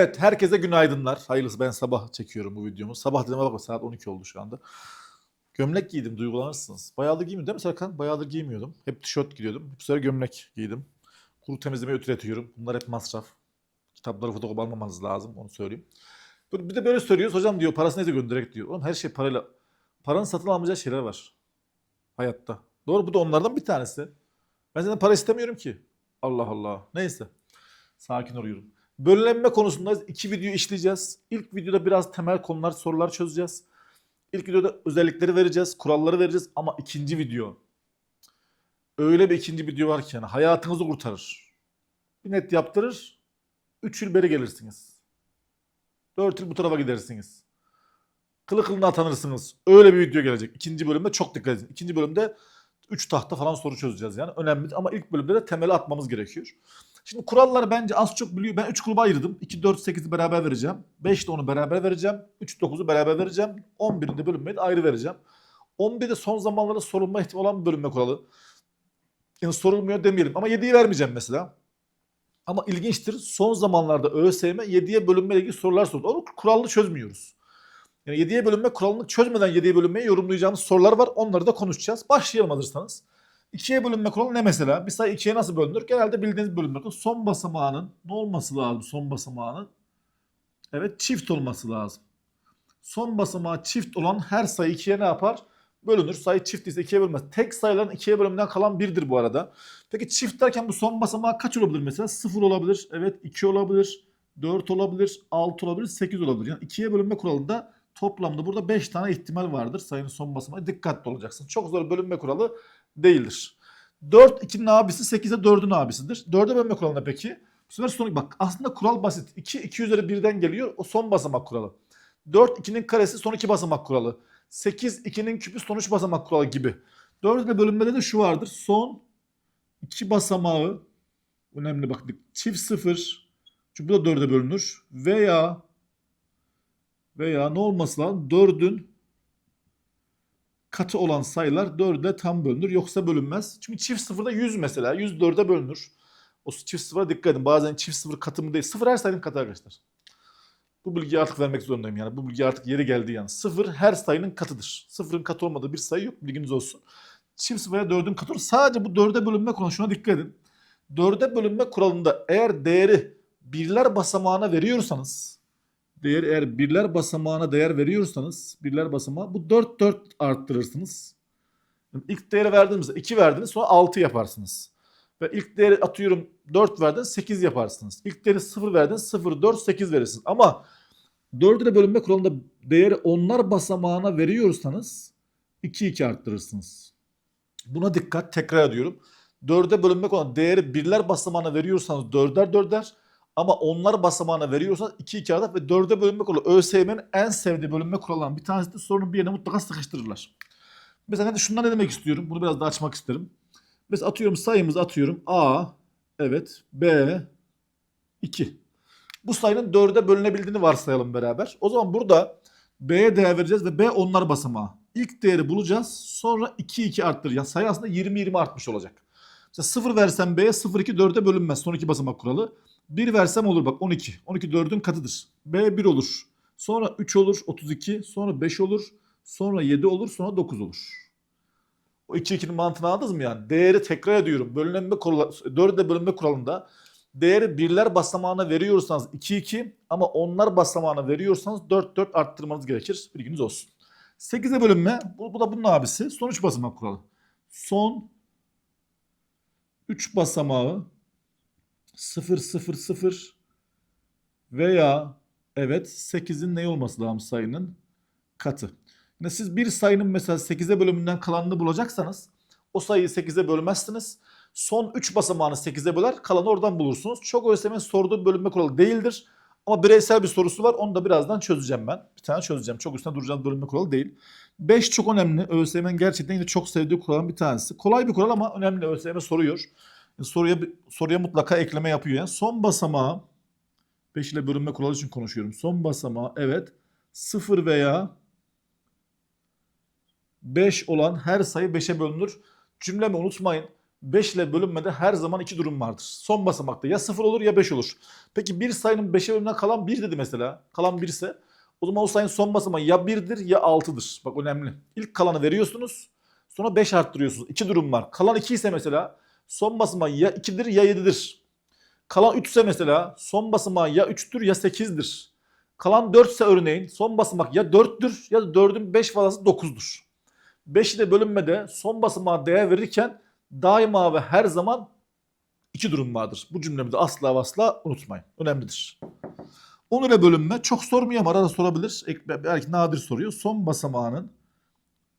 Evet, herkese günaydınlar. Hayırlısı ben sabah çekiyorum bu videomu. Sabah dediğime bakma saat 12 oldu şu anda. Gömlek giydim, duygulanırsınız. Bayağıdır giymiyordum değil mi Serkan? Bayağıdır giymiyordum. Hep tişört giyiyordum. Bu sefer gömlek giydim. Kuru temizleme ötüretiyorum. Bunlar hep masraf. Kitapları fotokopi almamanız lazım, onu söyleyeyim. Bir de böyle söylüyoruz, hocam diyor parası neyse göndererek diyor. Oğlum her şey parayla. Paranın satın alamayacağı şeyler var. Hayatta. Doğru, bu da onlardan bir tanesi. Ben senden para istemiyorum ki. Allah Allah. Neyse. Sakin oluyorum. Bölünme konusunda iki video işleyeceğiz. İlk videoda biraz temel konular, sorular çözeceğiz. İlk videoda özellikleri vereceğiz, kuralları vereceğiz ama ikinci video öyle bir ikinci video var ki yani hayatınızı kurtarır. Bir net yaptırır, 3 yıl beri gelirsiniz. 4 yıl bu tarafa gidersiniz. Kılı kılına atanırsınız. Öyle bir video gelecek. İkinci bölümde çok dikkat edin. İkinci bölümde 3 tahta falan soru çözeceğiz yani. Önemli ama ilk bölümde de temeli atmamız gerekiyor. Şimdi kuralları bence az çok biliyor. Ben 3 gruba ayırdım. 2, 4, 8'i beraber vereceğim. 5 de onu beraber vereceğim. 3, 9'u beraber vereceğim. 11'ini de bölünmeyi de ayrı vereceğim. 11'de son zamanlarda sorulma ihtimali olan bir bölünme kuralı. Yani sorulmuyor demeyelim ama 7'yi vermeyeceğim mesela. Ama ilginçtir. Son zamanlarda ÖSYM 7'ye bölünme ile ilgili sorular sordu. Onu kuralını çözmüyoruz. Yani 7'ye bölünme kuralını çözmeden 7'ye bölünmeyi yorumlayacağımız sorular var. Onları da konuşacağız. Başlayalım hazırsanız. 2'ye bölünme kuralı ne mesela? Bir sayı 2'ye nasıl bölünür? Genelde bildiğiniz bölünme. Son basamağının ne olması lazım son basamağının? Evet çift olması lazım. Son basamağı çift olan her sayı 2'ye ne yapar? Bölünür. Sayı çift ise 2'ye bölünmez. Tek sayıların 2'ye bölümünden kalan 1'dir bu arada. Peki çift derken bu son basamağı kaç olabilir mesela? 0 olabilir. Evet 2 olabilir. 4 olabilir. 6 olabilir. 8 olabilir. Yani 2'ye bölünme kuralında toplamda burada 5 tane ihtimal vardır. Sayının son basamağı. Dikkatli olacaksın. Çok zor bölünme kuralı değildir. 4 2'nin abisi 8'e 4'ün abisidir. 4'e bölme kuralında peki? Bu sefer son bak aslında kural basit. 2 2 üzeri 1'den geliyor. O son basamak kuralı. 4 2'nin karesi son 2 basamak kuralı. 8 2'nin küpü son 3 basamak kuralı gibi. 4 ile bölünmede de şu vardır. Son 2 basamağı önemli bak çift 0 çünkü bu da 4'e bölünür veya veya ne olması lazım? 4'ün katı olan sayılar 4'e tam bölünür yoksa bölünmez. Çünkü çift sıfırda 100 mesela 100 4'e bölünür. O çift sıfıra dikkat edin. Bazen çift sıfır katı mı değil. Sıfır her sayının katı arkadaşlar. Bu bilgiyi artık vermek zorundayım yani. Bu bilgi artık yeri geldi yani. Sıfır her sayının katıdır. Sıfırın katı olmadığı bir sayı yok. Bilginiz olsun. Çift sıfıra 4'ün katı olur. Sadece bu 4'e bölünme konusuna dikkat edin. 4'e bölünme kuralında eğer değeri birler basamağına veriyorsanız değer eğer birler basamağına değer veriyorsanız birler basamağı bu 4 4 arttırırsınız. Yani ilk değeri verdiğinizde 2 verdiniz sonra 6 yaparsınız. Ve ilk değeri atıyorum 4 verdiniz 8 yaparsınız. İlk değeri 0 verdiniz 0 4 8 verirsiniz. Ama 4 ile bölünme kuralında değeri onlar basamağına veriyorsanız 2 2 arttırırsınız. Buna dikkat tekrar ediyorum. 4'e bölünmek olan değeri birler basamağına veriyorsanız 4'er 4'er ama onlar basamağına veriyorsanız 2 2 artar ve 4'e bölünme kuralı ÖSYM'nin en sevdiği bölünme kurallarından bir tanesi de sorunun bir yerine mutlaka sıkıştırırlar. Mesela de şundan ne demek istiyorum? Bunu biraz daha açmak isterim. Mesela atıyorum sayımızı atıyorum. A, evet, B, 2. Bu sayının 4'e bölünebildiğini varsayalım beraber. O zaman burada B'ye değer vereceğiz ve B onlar basamağı. İlk değeri bulacağız. Sonra 2 2 arttıracağız. Sayı aslında 20 20 artmış olacak. Mesela 0 versem B'ye 0 2 4'e bölünmez. Son iki basamak kuralı. 1 versem olur bak 12. 12 4'ün katıdır. B 1 olur. Sonra 3 olur 32. Sonra 5 olur. Sonra 7 olur. Sonra 9 olur. O 2 2'nin mantığını anladınız mı yani? Değeri tekrar ediyorum. Bölünme kuralı, 4'e bölünme kuralında değeri birler basamağına veriyorsanız 2 2 ama onlar basamağına veriyorsanız 4 4 arttırmanız gerekir. Bilginiz olsun. 8'e bölünme bu, bu da bunun abisi. Son 3 basamak kuralı. Son 3 basamağı 0 0 0 veya evet 8'in ne olması lazım sayının katı. Yine siz bir sayının mesela 8'e bölümünden kalanını bulacaksanız o sayıyı 8'e bölmezsiniz. Son 3 basamağını 8'e böler kalanı oradan bulursunuz. Çok ÖSYM'nin sorduğu bölünme kuralı değildir. Ama bireysel bir sorusu var. Onu da birazdan çözeceğim ben. Bir tane çözeceğim. Çok üstüne duracağım bölünme kuralı değil. 5 çok önemli. ÖSYM'nin gerçekten yine çok sevdiği kuralın bir tanesi. Kolay bir kural ama önemli. ÖSYM soruyor. Soruya soruya mutlaka ekleme yapıyor. Yani son basamağı 5 ile bölünme kuralı için konuşuyorum. Son basamağı evet 0 veya 5 olan her sayı 5'e bölünür. Cümlemi unutmayın. 5 ile bölünmede her zaman iki durum vardır. Son basamakta ya 0 olur ya 5 olur. Peki bir sayının 5'e bölümünden kalan 1 dedi mesela. Kalan 1 ise o zaman o sayının son basamağı ya 1'dir ya 6'dır. Bak önemli. İlk kalanı veriyorsunuz. Sonra 5 arttırıyorsunuz. İki durum var. Kalan 2 ise mesela son basamağı ya 2'dir ya 7'dir. Kalan 3 ise mesela son basamağı ya 3'tür ya 8'dir. Kalan 4 ise örneğin son basamak ya 4'tür ya da 4'ün 5 fazlası 9'dur. 5 ile bölünmede son basamağa değer verirken daima ve her zaman iki durum vardır. Bu cümlemi de asla ve asla unutmayın. Önemlidir. 10 ile bölünme çok sormuyor ama arada sorabilir. Belki nadir soruyor. Son basamağının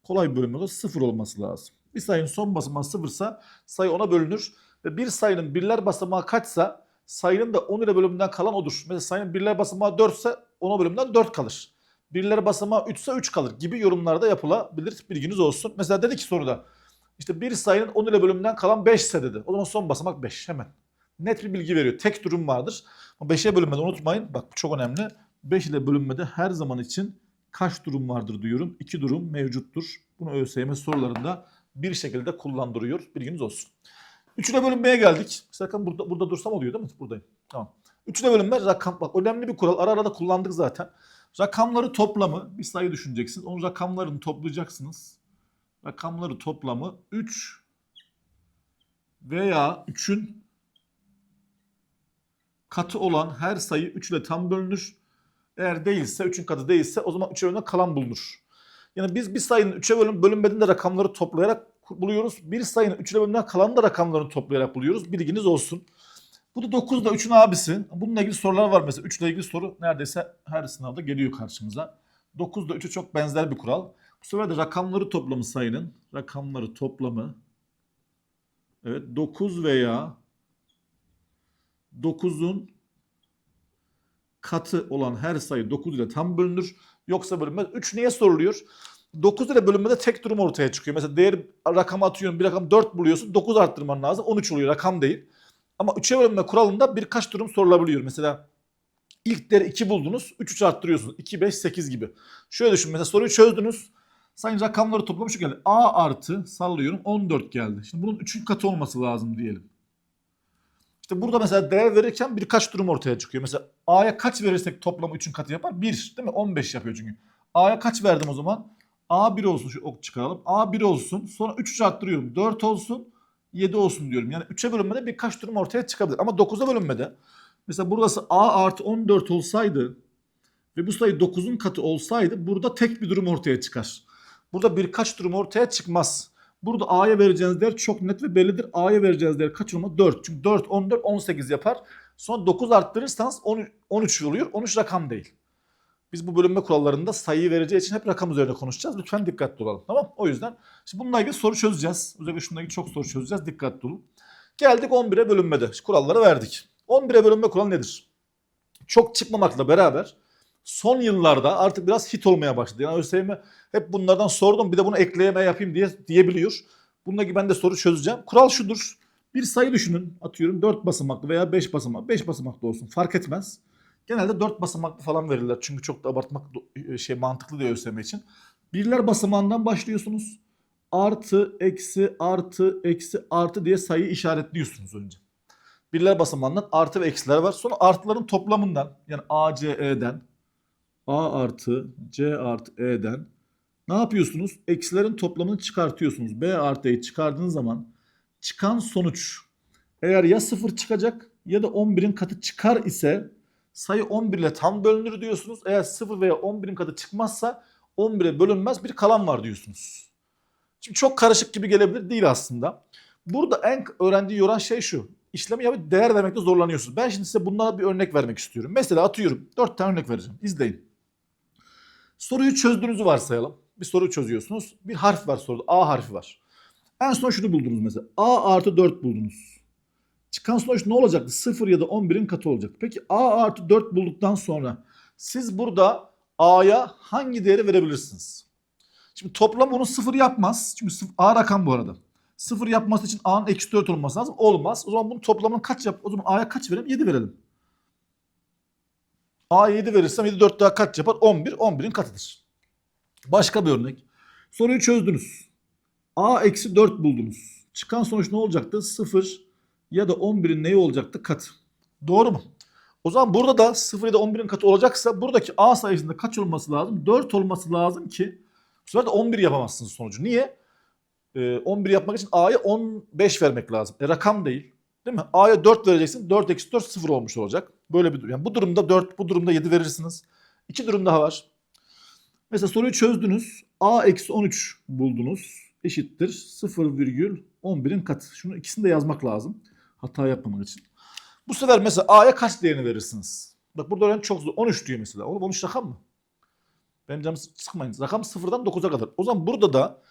kolay bölünmede sıfır olması lazım. Bir sayının son basamağı sıfırsa sayı ona bölünür. Ve bir sayının birler basamağı kaçsa sayının da 10 ile bölümünden kalan odur. Mesela sayının birler basamağı 4 ise 10 bölümünden 4 kalır. Birler basamağı 3 ise 3 kalır gibi yorumlarda yapılabilir. Bilginiz olsun. Mesela dedi ki soruda işte bir sayının 10 ile bölümünden kalan 5 ise dedi. O zaman son basamak 5 hemen. Net bir bilgi veriyor. Tek durum vardır. Ama 5'e bölünmeden unutmayın. Bak bu çok önemli. 5 ile bölünmede her zaman için kaç durum vardır diyorum. 2 durum mevcuttur. Bunu ÖSYM sorularında bir şekilde kullandırıyor. Bilginiz olsun. 3 ile bölünmeye geldik. Sakın burada, burada dursam oluyor değil mi? Buradayım. Tamam. 3 ile bölünme rakam. Bak önemli bir kural. Ara ara da kullandık zaten. Rakamları toplamı bir sayı düşüneceksiniz. Onun rakamlarını toplayacaksınız. Rakamları toplamı 3 veya 3'ün katı olan her sayı 3 ile tam bölünür. Eğer değilse 3'ün katı değilse o zaman 3'e bölünen kalan bulunur. Yani biz bir sayının 3'e bölün, bölünmediğinde rakamları toplayarak buluyoruz. Bir sayının 3 ile bölümünden kalanı da rakamlarını toplayarak buluyoruz. Bilginiz olsun. Bu da 9 da 3'ün abisi. Bununla ilgili sorular var mesela. 3 ile ilgili soru neredeyse her sınavda geliyor karşımıza. 9 da 3'e çok benzer bir kural. Bu sefer de rakamları toplamı sayının. Rakamları toplamı. Evet 9 veya 9'un katı olan her sayı 9 ile tam bölünür. Yoksa bölünmez. 3 niye soruluyor? 9 ile bölünmede tek durum ortaya çıkıyor. Mesela değer rakam atıyorsun bir rakam 4 buluyorsun 9 arttırman lazım 13 oluyor rakam değil. Ama 3'e bölünme kuralında birkaç durum sorulabiliyor. Mesela ilk değeri 2 buldunuz 3 3 arttırıyorsunuz 2 5 8 gibi. Şöyle düşün mesela soruyu çözdünüz. Sayın rakamları toplamış geldi. A artı sallıyorum 14 geldi. Şimdi bunun 3'ün katı olması lazım diyelim. İşte burada mesela değer verirken birkaç durum ortaya çıkıyor. Mesela A'ya kaç verirsek toplamı 3'ün katı yapar? 1 değil mi? 15 yapıyor çünkü. A'ya kaç verdim o zaman? A 1 olsun şu ok çıkaralım. A 1 olsun. Sonra 3 3 arttırıyorum. 4 olsun. 7 olsun diyorum. Yani 3'e bölünmede birkaç durum ortaya çıkabilir. Ama 9'a bölünmede mesela burası A artı 14 olsaydı ve bu sayı 9'un katı olsaydı burada tek bir durum ortaya çıkar. Burada birkaç durum ortaya çıkmaz. Burada A'ya vereceğiniz değer çok net ve bellidir. A'ya vereceğiniz değer kaç olmalı? 4. Çünkü 4, 14, 18 yapar. Sonra 9 arttırırsanız 13, 13 oluyor. 13 rakam değil. Biz bu bölünme kurallarında sayıyı vereceği için hep rakam üzerine konuşacağız. Lütfen dikkatli olalım. Tamam O yüzden şimdi bununla ilgili soru çözeceğiz. Özellikle şununla ilgili çok soru çözeceğiz. Dikkatli olun. Geldik 11'e bölünmede. Kuralları verdik. 11'e bölünme kuralı nedir? Çok çıkmamakla beraber son yıllarda artık biraz hit olmaya başladı. Yani ÖSYM hep bunlardan sordum bir de bunu ekleyeme yapayım diye diyebiliyor. Bununla ilgili ben de soru çözeceğim. Kural şudur. Bir sayı düşünün. Atıyorum 4 basamaklı veya 5 basamaklı. 5 basamaklı olsun fark etmez. Genelde 4 basamaklı falan verirler. Çünkü çok da abartmak do- şey mantıklı diyor ÖSYM için. Birler basamağından başlıyorsunuz. Artı, eksi, artı, eksi, artı diye sayı işaretliyorsunuz önce. Birler basamağından artı ve eksiler var. Sonra artıların toplamından yani A, C, E'den A artı C artı E'den ne yapıyorsunuz? Eksilerin toplamını çıkartıyorsunuz. B artı E'yi çıkardığınız zaman çıkan sonuç eğer ya 0 çıkacak ya da 11'in katı çıkar ise sayı 11 ile tam bölünür diyorsunuz. Eğer 0 veya 11'in katı çıkmazsa 11'e bölünmez bir kalan var diyorsunuz. Şimdi çok karışık gibi gelebilir değil aslında. Burada en öğrendiği yoran şey şu. İşlemi yapıp değer vermekte zorlanıyorsunuz. Ben şimdi size bunlara bir örnek vermek istiyorum. Mesela atıyorum 4 tane örnek vereceğim. İzleyin. Soruyu çözdüğünüzü varsayalım. Bir soru çözüyorsunuz. Bir harf var soruda. A harfi var. En son şunu buldunuz mesela. A artı 4 buldunuz. Çıkan sonuç ne olacaktı? 0 ya da 11'in katı olacaktı. Peki A artı 4 bulduktan sonra siz burada A'ya hangi değeri verebilirsiniz? Şimdi toplam bunu 0 yapmaz. Çünkü A rakam bu arada. 0 yapması için A'nın eksi 4 olması lazım. Olmaz. O zaman bunun toplamını kaç yap? O zaman A'ya kaç verelim? 7 verelim. A'ya 7 verirsem 7 4 daha kaç yapar? 11. 11'in katıdır. Başka bir örnek. Soruyu çözdünüz. A eksi 4 buldunuz. Çıkan sonuç ne olacaktı? 0 ya da 11'in neyi olacaktı? Katı. Doğru mu? O zaman burada da 0 ya da 11'in katı olacaksa buradaki A sayısında kaç olması lazım? 4 olması lazım ki bu sefer de 11 yapamazsınız sonucu. Niye? Ee, 11 yapmak için A'ya 15 vermek lazım. E, rakam değil. Değil mi? A'ya 4 vereceksin. 4 eksi 4 0 olmuş olacak. Böyle bir durum. Yani bu durumda 4, bu durumda 7 verirsiniz. İki durum daha var. Mesela soruyu çözdünüz. A eksi 13 buldunuz. Eşittir 0,11'in katı. Şunu ikisini de yazmak lazım. Hata yapmamak için. Bu sefer mesela A'ya kaç değerini verirsiniz? Bak burada öğrenci çok zor. 13 diyor mesela. Oğlum 13 rakam mı? Benim canımı sıkmayın. Rakam 0'dan 9'a kadar. O zaman burada da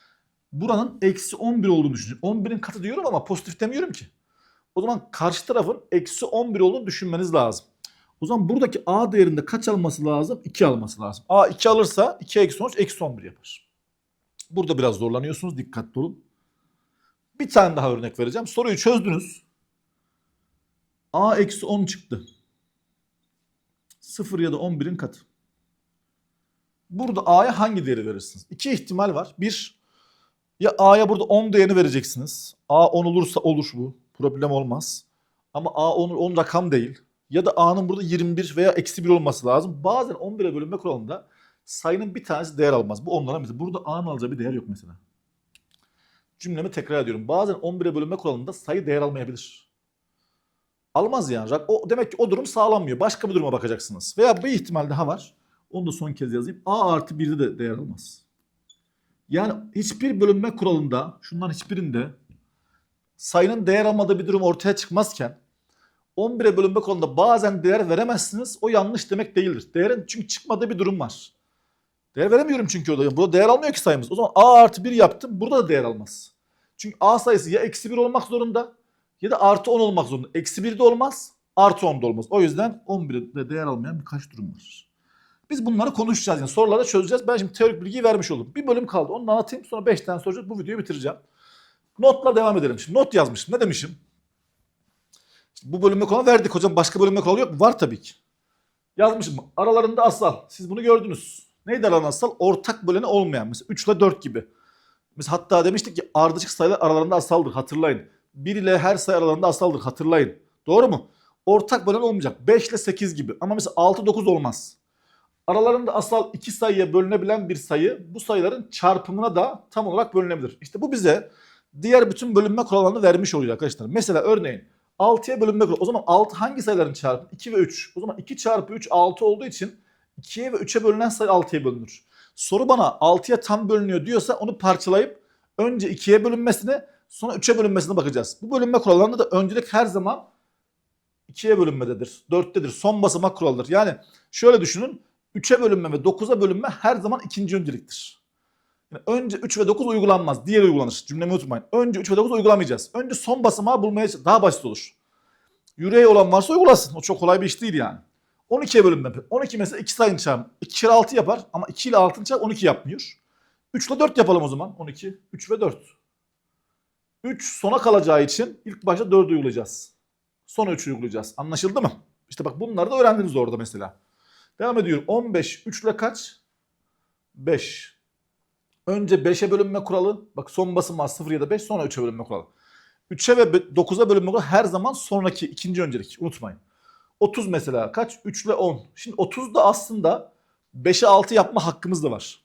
buranın eksi 11 olduğunu düşünün. 11'in katı diyorum ama pozitif demiyorum ki. O zaman karşı tarafın eksi 11 olduğunu düşünmeniz lazım. O zaman buradaki A değerinde kaç alması lazım? 2 alması lazım. A 2 alırsa 2 eksi 13 eksi 11 yapar. Burada biraz zorlanıyorsunuz. Dikkatli olun. Bir tane daha örnek vereceğim. Soruyu çözdünüz. A eksi 10 çıktı. 0 ya da 11'in katı. Burada A'ya hangi değeri verirsiniz? İki ihtimal var. Bir, ya A'ya burada 10 değerini vereceksiniz. A 10 olursa olur bu. Problem olmaz. Ama A 10, 10 rakam değil. Ya da A'nın burada 21 veya eksi 1 olması lazım. Bazen 11'e bölünme kuralında sayının bir tanesi değer almaz. Bu onlara mesela. Burada A'nın alacağı bir değer yok mesela. Cümlemi tekrar ediyorum. Bazen 11'e bölünme kuralında sayı değer almayabilir. Almaz yani. O, demek ki o durum sağlanmıyor. Başka bir duruma bakacaksınız. Veya bir ihtimal daha var. Onu da son kez yazayım. A artı 1'de de değer almaz. Yani hiçbir bölünme kuralında, şundan hiçbirinde sayının değer almadığı bir durum ortaya çıkmazken 11'e bölünme kuralında bazen değer veremezsiniz. O yanlış demek değildir. Değerin çünkü çıkmadığı bir durum var. Değer veremiyorum çünkü orada. Burada değer almıyor ki sayımız. O zaman A artı 1 yaptım. Burada da değer almaz. Çünkü A sayısı ya eksi 1 olmak zorunda ya da artı 10 olmak zorunda. Eksi 1 de olmaz, artı 10 da olmaz. O yüzden 11'de değer almayan birkaç durum var. Biz bunları konuşacağız. Yani sorularda çözeceğiz. Ben şimdi teorik bilgiyi vermiş oldum. Bir bölüm kaldı. Onu anlatayım. Sonra 5 tane soracağız. Bu videoyu bitireceğim. Notla devam edelim. Şimdi not yazmışım. Ne demişim? İşte bu bölüme konu verdik hocam. Başka bölüme konu yok mu? Var tabii ki. Yazmışım. Aralarında asal. Siz bunu gördünüz. Neydi aralarında asal? Ortak böleni olmayan. Mesela 3 ile 4 gibi. Mesela hatta demiştik ki ardışık sayılar aralarında asaldır. Hatırlayın. 1 ile her sayı aralarında asaldır. Hatırlayın. Doğru mu? Ortak bölen olmayacak. 5 ile 8 gibi. Ama mesela 6 9 olmaz. Aralarında asal iki sayıya bölünebilen bir sayı bu sayıların çarpımına da tam olarak bölünebilir. İşte bu bize diğer bütün bölünme kurallarını vermiş oluyor arkadaşlar. Mesela örneğin 6'ya bölünme kuralı. O zaman 6 hangi sayıların çarpımı? 2 ve 3. O zaman 2 çarpı 3 6 olduğu için 2'ye ve 3'e bölünen sayı 6'ya bölünür. Soru bana 6'ya tam bölünüyor diyorsa onu parçalayıp önce 2'ye bölünmesine sonra 3'e bölünmesine bakacağız. Bu bölünme kurallarında da öncelik her zaman 2'ye bölünmededir. 4'tedir. Son basamak kuralıdır. Yani şöyle düşünün. 3'e bölünme ve 9'a bölünme her zaman ikinci önceliktir. Yani önce 3 ve 9 uygulanmaz. Diğer uygulanır. Cümlemi unutmayın. Önce 3 ve 9 uygulamayacağız. Önce son basamağı bulmaya daha basit olur. Yüreği olan varsa uygulasın. O çok kolay bir iş değil yani. 12'ye bölünme. 12 mesela 2 sayını çarpın. 2 kere 6 yapar ama 2 ile 6'ını çarp 12 yapmıyor. 3 ile 4 yapalım o zaman. 12, 3 ve 4. 3 sona kalacağı için ilk başta 4'ü uygulayacağız. Sonra 3'ü uygulayacağız. Anlaşıldı mı? İşte bak bunları da öğrendiniz orada mesela. Devam ediyorum. 15 3 ile kaç? 5. Önce 5'e bölünme kuralı. Bak son basamağı 0 ya da 5 sonra 3'e bölünme kuralı. 3'e ve 9'a bölünme kuralı her zaman sonraki ikinci öncelik. Unutmayın. 30 mesela kaç? 3 ile 10. Şimdi 30 da aslında 5'e 6 yapma hakkımız da var.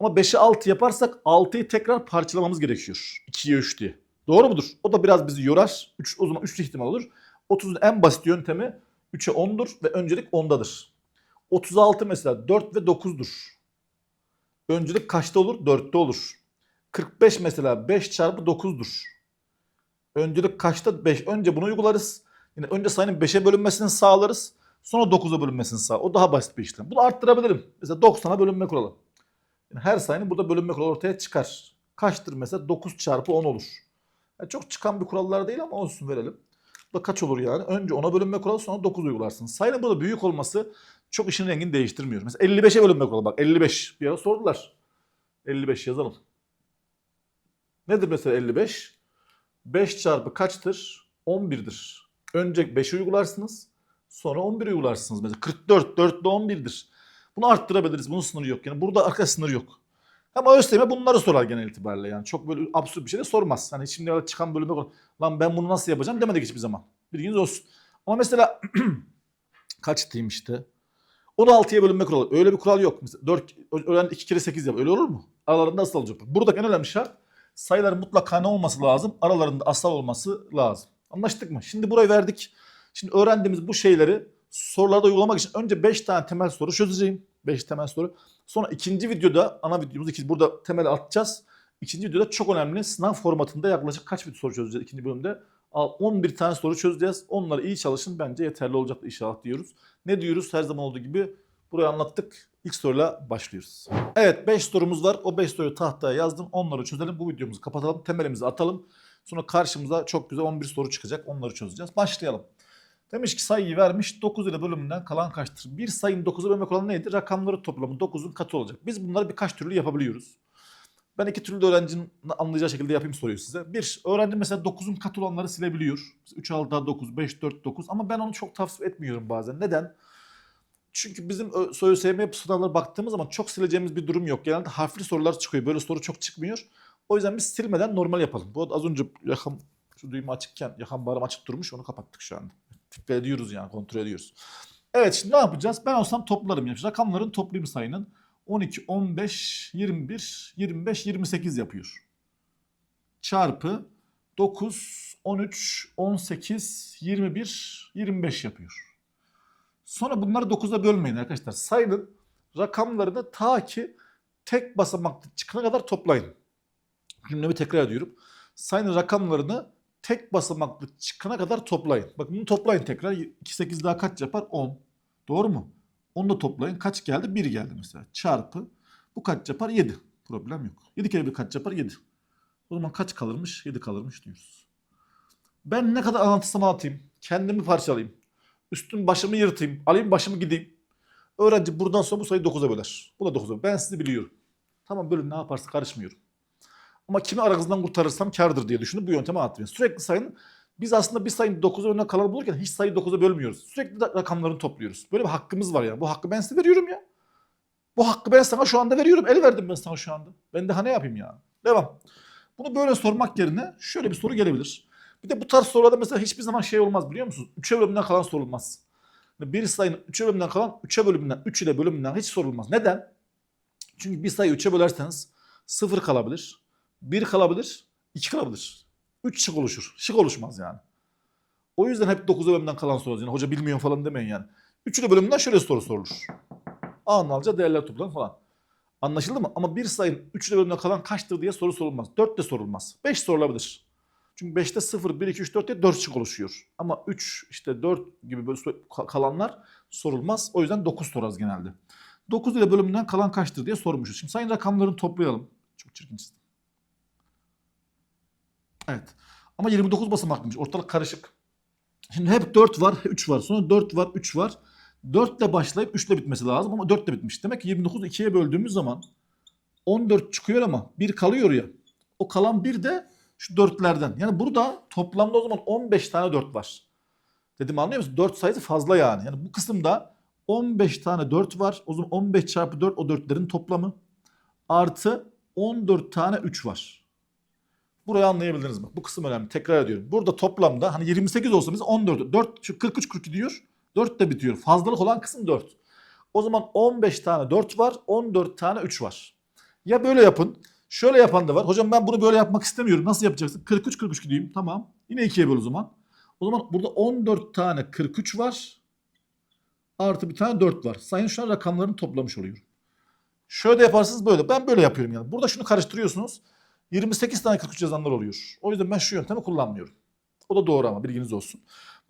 Ama 5'e 6 yaparsak 6'yı tekrar parçalamamız gerekiyor. 2'ye 3 diye. Doğru mudur? O da biraz bizi yorar. 3, o zaman 3 ihtimal olur. 30'un en basit yöntemi 3'e 10'dur ve öncelik 10'dadır. 36 mesela 4 ve 9'dur. Öncelik kaçta olur? 4'te olur. 45 mesela 5 çarpı 9'dur. Öncelik kaçta? 5. Önce bunu uygularız. Yine önce sayının 5'e bölünmesini sağlarız. Sonra 9'a bölünmesini sağlar. O daha basit bir işlem. Bunu arttırabilirim. Mesela 90'a bölünme kuralı. Yani her sayının burada bölünme kuralı ortaya çıkar. Kaçtır mesela? 9 çarpı 10 olur. Yani çok çıkan bir kurallar değil ama olsun verelim. Bu da kaç olur yani? Önce 10'a bölünme kuralı sonra 9 uygularsın. Sayının burada büyük olması çok işin rengini değiştirmiyor. Mesela 55'e bölünme kuralı bak 55 bir ara sordular. 55 yazalım. Nedir mesela 55? 5 çarpı kaçtır? 11'dir. Önce 5'i uygularsınız. Sonra 11 uygularsınız. Mesela 44 4 ile 11'dir. Bunu arttırabiliriz. Bunun sınırı yok. Yani burada arka sınırı yok. Ama ÖSYM bunları sorar genel itibariyle yani. Çok böyle absürt bir şey de sormaz. Hani şimdi çıkan bölüme lan ben bunu nasıl yapacağım demedik hiçbir zaman. Bilginiz olsun. Ama mesela kaç diyeyim işte. 16'ya bölünme kuralı. Öyle bir kural yok. Mesela 4 öğren 2 kere 8 yap. Öyle olur mu? Aralarında asal olacak. Buradaki en önemli şart sayıların mutlaka ne olması lazım? Aralarında asal olması lazım. Anlaştık mı? Şimdi burayı verdik. Şimdi öğrendiğimiz bu şeyleri sorularda uygulamak için önce 5 tane temel soru çözeceğim. 5 temel soru. Sonra ikinci videoda ana videomuz iki, burada temel atacağız. İkinci videoda çok önemli sınav formatında yaklaşık kaç bir soru çözeceğiz ikinci bölümde? Al, 11 tane soru çözeceğiz. Onları iyi çalışın bence yeterli olacak inşallah diyoruz. Ne diyoruz her zaman olduğu gibi burayı anlattık. İlk soruyla başlıyoruz. Evet 5 sorumuz var. O 5 soruyu tahtaya yazdım. Onları çözelim. Bu videomuzu kapatalım. Temelimizi atalım. Sonra karşımıza çok güzel 11 soru çıkacak. Onları çözeceğiz. Başlayalım. Demiş ki sayıyı vermiş 9 ile bölümünden kalan kaçtır? Bir sayının 9'a bölmek olan neydi? Rakamları toplamı 9'un katı olacak. Biz bunları birkaç türlü yapabiliyoruz. Ben iki türlü de öğrencinin anlayacağı şekilde yapayım soruyu size. Bir, öğrenci mesela 9'un katı olanları silebiliyor. 3, 6 daha 9, 5, 4, 9 ama ben onu çok tavsiye etmiyorum bazen. Neden? Çünkü bizim ö- soru sevme sınavlara baktığımız zaman çok sileceğimiz bir durum yok. Genelde harfli sorular çıkıyor. Böyle soru çok çıkmıyor. O yüzden biz silmeden normal yapalım. Bu az önce yakın şu düğme açıkken yakan bağırım açık durmuş onu kapattık şu anda. Dikkat ediyoruz yani kontrol ediyoruz. Evet şimdi ne yapacağız? Ben olsam toplarım. Yani. Rakamların toplayayım sayının. 12, 15, 21, 25, 28 yapıyor. Çarpı 9, 13, 18, 21, 25 yapıyor. Sonra bunları 9'a bölmeyin arkadaşlar. Sayının rakamlarını ta ki tek basamaklı çıkana kadar toplayın. Cümlemi tekrar ediyorum. Sayının rakamlarını tek basamaklı çıkana kadar toplayın. Bakın bunu toplayın tekrar. 2, 8 daha kaç yapar? 10. Doğru mu? Onu da toplayın. Kaç geldi? 1 geldi mesela. Çarpı. Bu kaç yapar? 7. Problem yok. 7 kere 1 kaç yapar? 7. O zaman kaç kalırmış? 7 kalırmış diyoruz. Ben ne kadar anlatısam atayım. Kendimi parçalayayım. Üstüm başımı yırtayım. Alayım başımı gideyim. Öğrenci buradan sonra bu sayıyı 9'a böler. Bu da 9'a böler. Ben sizi biliyorum. Tamam bölün ne yaparsa karışmıyorum. Ama kimi aranızdan kurtarırsam kardır diye düşünüp bu yönteme atmayın. Sürekli sayın biz aslında bir sayının 9'a önüne kalan bulurken hiç sayıyı 9'a bölmüyoruz. Sürekli rakamlarını topluyoruz. Böyle bir hakkımız var yani. Bu hakkı ben size veriyorum ya. Bu hakkı ben sana şu anda veriyorum. El verdim ben sana şu anda. Ben daha ne yapayım ya? Devam. Bunu böyle sormak yerine şöyle bir soru gelebilir. Bir de bu tarz sorularda mesela hiçbir zaman şey olmaz biliyor musunuz? 3'e bölümünden kalan sorulmaz. Bir sayının 3'e bölümünden kalan 3'e bölümünden, 3 ile bölümünden hiç sorulmaz. Neden? Çünkü bir sayı 3'e bölerseniz 0 kalabilir, 1 kalabilir, 2 kalabilir. 3 şık oluşur. Şık oluşmaz yani. O yüzden hep 9 bölümden kalan soru. Yani hoca bilmiyorum falan demeyin yani. 3 ile bölümünden şöyle soru sorulur. Alacağı değerler toplam falan. Anlaşıldı mı? Ama bir sayının 3 ile bölümden kalan kaçtır diye soru sorulmaz. 4 de sorulmaz. 5 sorulabilir. Çünkü 5'te 0, 1, 2, 3, 4 diye 4 şık oluşuyor. Ama 3, işte 4 gibi böyle kalanlar sorulmaz. O yüzden 9 sorarız genelde. 9 ile bölümünden kalan kaçtır diye sormuşuz. Şimdi sayın rakamlarını toplayalım. Çok çirkin çizdim. Evet. Ama 29 basamaklıymış. Ortalık karışık. Şimdi hep 4 var, 3 var. Sonra 4 var, 3 var. 4 ile başlayıp 3 ile bitmesi lazım ama 4 ile bitmiş. Demek ki 29'u 2'ye böldüğümüz zaman 14 çıkıyor ama 1 kalıyor ya. O kalan 1 de şu 4'lerden. Yani burada toplamda o zaman 15 tane 4 var. Dedim anlıyor musun? 4 sayısı fazla yani. Yani bu kısımda 15 tane 4 var. O zaman 15 çarpı 4 o 4'lerin toplamı. Artı 14 tane 3 var. Burayı anlayabildiniz mi? Bu kısım önemli. Tekrar ediyorum. Burada toplamda hani 28 olsa biz 14, 4, şu 43 42 diyor. 4 de bitiyor. Fazlalık olan kısım 4. O zaman 15 tane 4 var, 14 tane 3 var. Ya böyle yapın. Şöyle yapan da var. Hocam ben bunu böyle yapmak istemiyorum. Nasıl yapacaksın? 43 43 gideyim. Tamam. Yine 2'ye böl o zaman. O zaman burada 14 tane 43 var. Artı bir tane 4 var. Sayın şu an rakamlarını toplamış oluyor. Şöyle de yaparsınız böyle. Ben böyle yapıyorum yani. Burada şunu karıştırıyorsunuz. 28 tane 43 yazanlar oluyor. O yüzden ben şu yöntemi kullanmıyorum. O da doğru ama bilginiz olsun.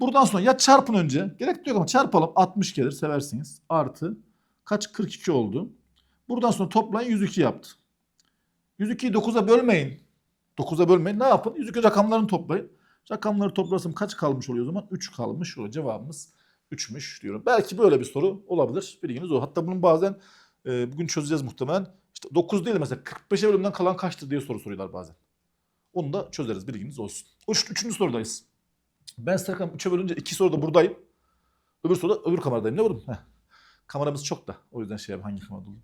Buradan sonra ya çarpın önce. Gerek yok ama çarpalım. 60 gelir seversiniz. Artı kaç? 42 oldu. Buradan sonra toplayın 102 yaptı. 102'yi 9'a bölmeyin. 9'a bölmeyin. Ne yapın? 102 rakamlarını toplayın. Rakamları toplarsam kaç kalmış oluyor o zaman? 3 kalmış oluyor. Cevabımız 3'müş diyorum. Belki böyle bir soru olabilir. Bilginiz o. Hatta bunun bazen e, bugün çözeceğiz muhtemelen. İşte 9 değil mesela 45'e bölümden kalan kaçtır diye soru soruyorlar bazen. Onu da çözeriz bilginiz olsun. Üç, üçüncü sorudayız. Ben Serkan 3'e bölünce 2 soruda buradayım. Öbür soruda öbür kameradayım. Ne vurdum? Heh. Kameramız çok da. O yüzden şey hangi kamerada oldum.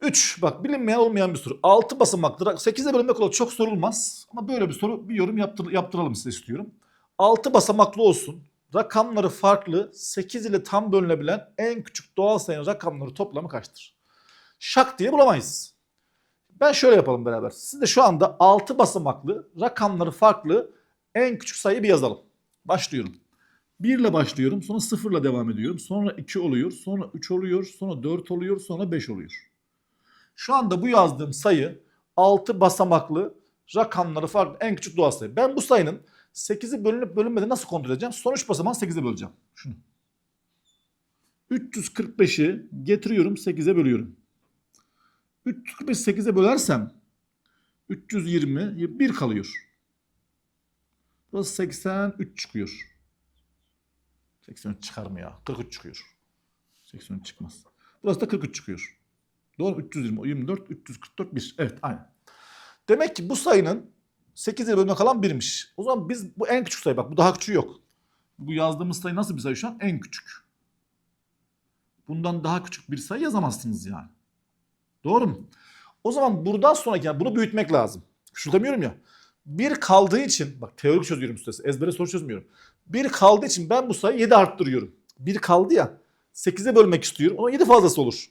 3 bak bilinmeyen olmayan bir soru. 6 basamaklı 8'e bölünmek olarak çok sorulmaz. Ama böyle bir soru bir yorum yaptır, yaptıralım size istiyorum. 6 basamaklı olsun. Rakamları farklı 8 ile tam bölünebilen en küçük doğal sayının rakamları toplamı kaçtır? Şak diye bulamayız. Ben şöyle yapalım beraber. Siz de şu anda 6 basamaklı rakamları farklı en küçük sayıyı bir yazalım. Başlıyorum. 1 ile başlıyorum. Sonra 0 ile devam ediyorum. Sonra 2 oluyor. Sonra 3 oluyor. Sonra 4 oluyor. Sonra 5 oluyor. Şu anda bu yazdığım sayı 6 basamaklı rakamları farklı en küçük doğal sayı. Ben bu sayının 8'i bölünüp bölünmeden nasıl kontrol edeceğim? Son 3 basamağı 8'e böleceğim. Şunu. 345'i getiriyorum 8'e bölüyorum. 345'i 8'e bölersem 320 1 kalıyor. Burası 83 çıkıyor. 83 çıkar mı ya? 43 çıkıyor. 83 çıkmaz. Burası da 43 çıkıyor. Doğru mu? 320, 24, 344, 1. Evet aynen. Demek ki bu sayının 8'e bölüne kalan 1'miş. O zaman biz bu en küçük sayı bak bu daha küçüğü yok. Bu yazdığımız sayı nasıl bir sayı şu an? En küçük. Bundan daha küçük bir sayı yazamazsınız yani. Doğru mu? O zaman buradan sonraki yani bunu büyütmek lazım. Küçültemiyorum ya. Bir kaldığı için bak teorik çözüyorum üstesi ezbere soru çözmüyorum. Bir kaldığı için ben bu sayıyı 7 arttırıyorum. Bir kaldı ya 8'e bölmek istiyorum. Ona 7 fazlası olur.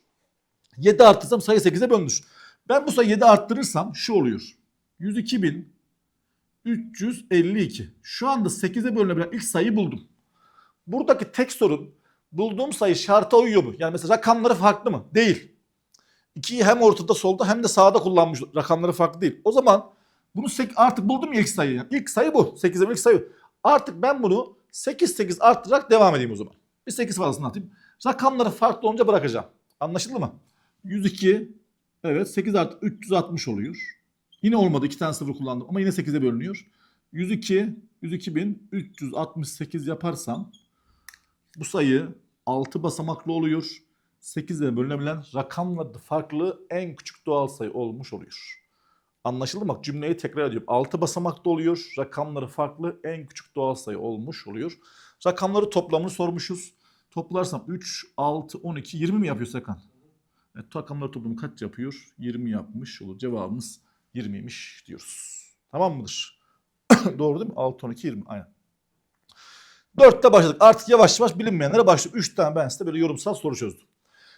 7 arttırsam sayı 8'e bölünür. Ben bu sayıyı 7 arttırırsam şu oluyor. 102.352. Şu anda 8'e bölünebilen ilk sayıyı buldum. Buradaki tek sorun bulduğum sayı şarta uyuyor mu? Yani mesela rakamları farklı mı? Değil. 2'yi hem ortada solda hem de sağda kullanmış. Rakamları farklı değil. O zaman bunu artık buldum ya ilk sayıyı. İlk sayı bu. 8'e ilk sayı. Artık ben bunu 8 8 arttırarak devam edeyim o zaman. Bir 8 fazlasını atayım. Rakamları farklı olunca bırakacağım. Anlaşıldı mı? 102 evet 8 artı 360 oluyor. Yine olmadı. 2 tane sıfır kullandım ama yine 8'e bölünüyor. 102 102.368 yaparsam bu sayı 6 basamaklı oluyor. 8'e bölünebilen rakamları farklı en küçük doğal sayı olmuş oluyor. Anlaşıldı mı? Cümleyi tekrar ediyorum. 6 basamaklı oluyor. Rakamları farklı en küçük doğal sayı olmuş oluyor. Rakamları toplamını sormuşuz. Toplarsam 3, 6, 12, 20 mi yapıyor Serkan? Evet, rakamları toplamı kaç yapıyor? 20 yapmış olur. Cevabımız 20'ymiş diyoruz. Tamam mıdır? Doğru değil mi? 6, 12, 20. Aynen. 4'te başladık. Artık yavaş yavaş bilinmeyenlere başladık. 3 tane ben size böyle yorumsal soru çözdüm.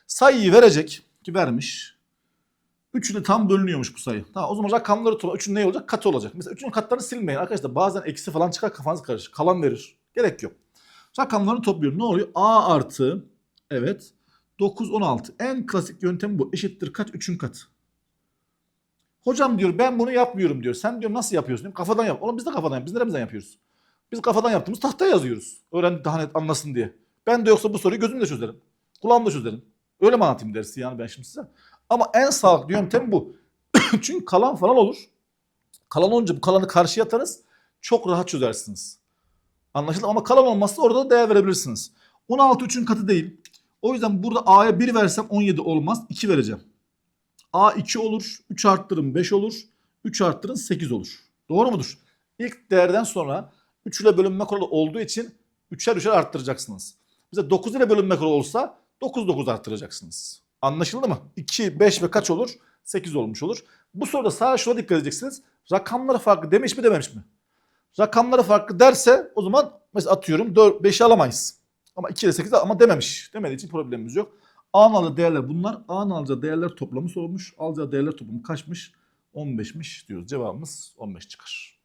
Sayıyı verecek ki vermiş. 3'ü de tam bölünüyormuş bu sayı. Tamam o zaman rakamları topla. 3'ün ne olacak? Katı olacak. Mesela 3'ün katlarını silmeyin. Arkadaşlar bazen eksi falan çıkar kafanız karışır. Kalan verir. Gerek yok. Rakamlarını topluyorum. Ne oluyor? A artı evet 9, 16. En klasik yöntem bu. Eşittir kaç? 3'ün katı. Hocam diyor ben bunu yapmıyorum diyor. Sen diyor nasıl yapıyorsun? Diyorum, kafadan yap. Oğlum biz de kafadan yap. Biz neremizden yapıyoruz? Biz kafadan yaptığımız tahtaya yazıyoruz. Öğrenci daha net anlasın diye. Ben de yoksa bu soruyu gözümle çözerim. Kulağımla çözerim. Öyle mi anlatayım dersi yani ben şimdi size? Ama en sağlıklı yöntem bu. Çünkü kalan falan olur. Kalan olunca bu kalanı karşıya atarız. Çok rahat çözersiniz. Anlaşıldı ama kalan olmazsa orada da değer verebilirsiniz. 16 3'ün katı değil. O yüzden burada A'ya 1 versem 17 olmaz. 2 vereceğim. A 2 olur. 3 arttırın 5 olur. 3 arttırın 8 olur. Doğru mudur? İlk değerden sonra 3 ile bölünme kuralı olduğu için 3'er 3'er arttıracaksınız. Bize 9 ile bölünme kuralı olsa 9 9 arttıracaksınız. Anlaşıldı mı? 2, 5 ve kaç olur? 8 olmuş olur. Bu soruda sadece şuna dikkat edeceksiniz. Rakamları farklı demiş mi dememiş mi? Rakamları farklı derse o zaman mesela atıyorum 4, 5'i alamayız. Ama 2 ile 8 ama dememiş. Demediği için problemimiz yok. A'nın alacağı değerler bunlar. A'nın alacağı değerler toplamı sorulmuş. Alacağı değerler toplamı kaçmış? 15'miş diyoruz. Cevabımız 15 çıkar.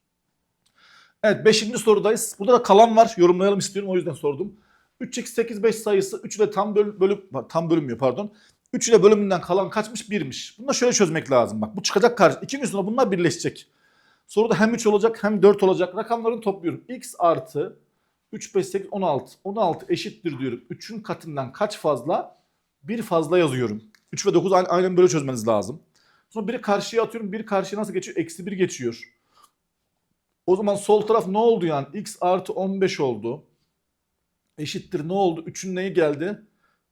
Evet 5. sorudayız. Burada da kalan var. Yorumlayalım istiyorum. O yüzden sordum. 3 x 8 5 sayısı 3 ile tam böl bölüm tam bölünmüyor pardon. 3 ile bölümünden kalan kaçmış? 1'miş. Bunu da şöyle çözmek lazım. Bak bu çıkacak karşı. 2 gün sonra bunlar birleşecek. Soruda hem 3 olacak hem 4 olacak. Rakamlarını topluyorum. x artı 3 5 8 16. 16 eşittir diyorum. 3'ün katından kaç fazla? 1 fazla yazıyorum. 3 ve 9 aynen böyle çözmeniz lazım. Sonra biri karşıya atıyorum. Biri karşıya nasıl geçiyor? Eksi 1 geçiyor. O zaman sol taraf ne oldu yani? x artı 15 oldu. Eşittir ne oldu? 3'ün neyi geldi?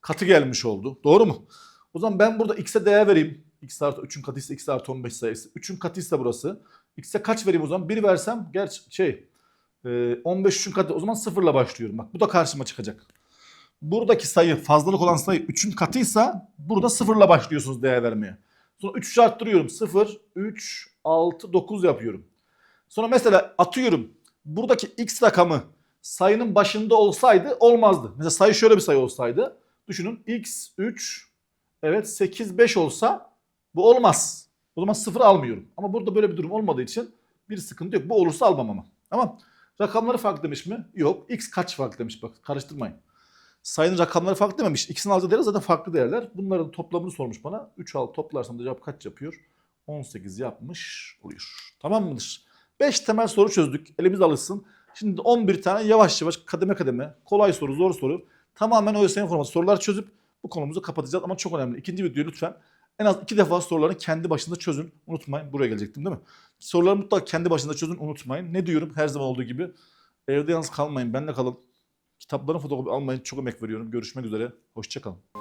Katı gelmiş oldu. Doğru mu? O zaman ben burada x'e değer vereyim. x artı 3'ün katıysa x artı 15 sayısı. 3'ün katıysa burası. x'e kaç vereyim o zaman? 1 versem gerçi şey e, 15 3'ün katı. O zaman sıfırla başlıyorum. Bak bu da karşıma çıkacak. Buradaki sayı fazlalık olan sayı 3'ün katıysa burada sıfırla başlıyorsunuz değer vermeye. Sonra 3 arttırıyorum. 0, 3, 6, 9 yapıyorum. Sonra mesela atıyorum buradaki x rakamı sayının başında olsaydı olmazdı. Mesela sayı şöyle bir sayı olsaydı. Düşünün x 3 evet 8 5 olsa bu olmaz. O zaman 0 almıyorum. Ama burada böyle bir durum olmadığı için bir sıkıntı yok. Bu olursa almam ama. Ama rakamları farklı demiş mi? Yok. X kaç farklı demiş bak karıştırmayın. Sayının rakamları farklı dememiş. İkisinin aldığı değerler zaten farklı değerler. Bunların toplamını sormuş bana. 3 al toplarsam da cevap kaç yapıyor? 18 yapmış oluyor. Tamam mıdır? 5 temel soru çözdük. Elimiz alışsın. Şimdi 11 tane yavaş yavaş kademe kademe kolay soru zor soru tamamen ÖSYM formatı sorular çözüp bu konumuzu kapatacağız ama çok önemli. İkinci videoyu lütfen en az iki defa sorularını kendi başında çözün. Unutmayın. Buraya gelecektim değil mi? Soruları mutlaka kendi başında çözün. Unutmayın. Ne diyorum her zaman olduğu gibi. Evde yalnız kalmayın. Benle kalın. Kitapların fotokopi almayın. Çok emek veriyorum. Görüşmek üzere. Hoşçakalın.